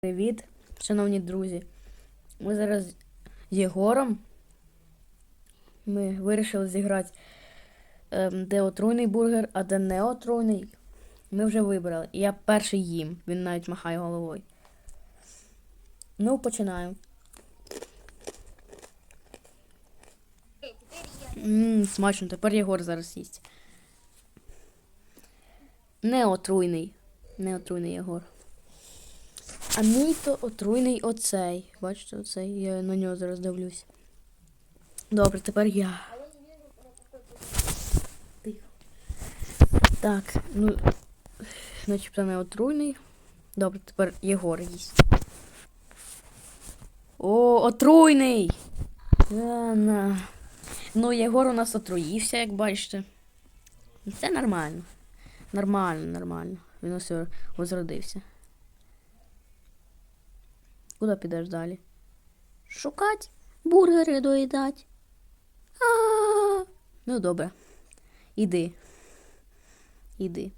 Привіт, шановні друзі. Ми зараз з Єгором. Ми вирішили зіграти, ем, де отруйний бургер, а де не отруйний. Ми вже вибрали. І я перший їм. Він навіть махає головою. Ну, починаємо. Ммм, смачно, тепер Єгор зараз їсть. Не отруйний. Не отруйний Єгор. А мій то отруйний оцей. Бачите, оцей. Я на нього зараз дивлюсь. Добре, тепер я. Тихо. Так, ну, начебто не отруйний. Добре, тепер Єгор їсть. О, отруйний! Да. Ну, Єгор у нас отруївся, як бачите. Це нормально. Нормально, нормально. Він ось возродився. Куди підеш далі? Шукать, бургери доїдать. А. Ну, добре. Іди. Іди.